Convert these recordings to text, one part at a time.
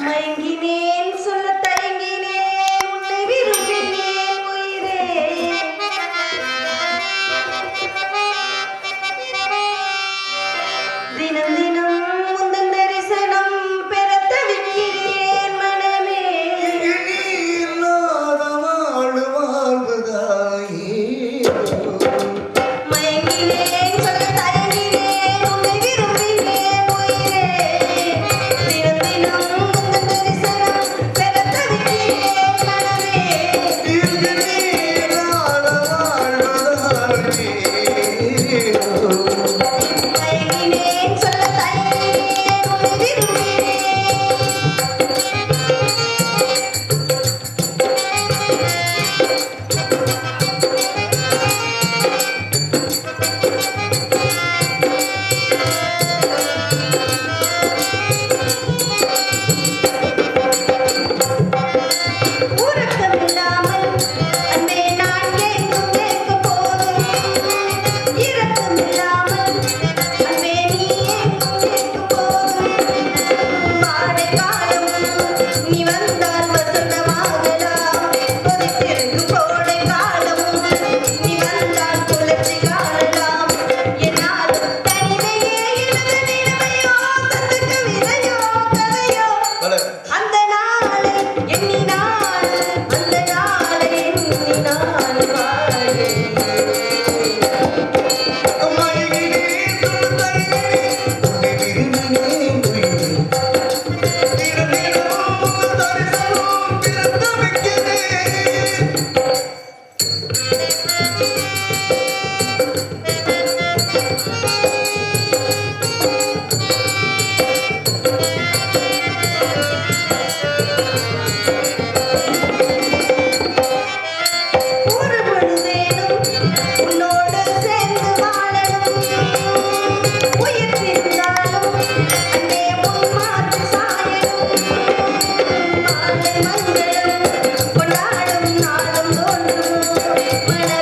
மயங்கினேன் சொல்ல தயங்கினேன் உன்னை விரும்பினேன் உயிரே. தினம் Hey, hey.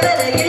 yeah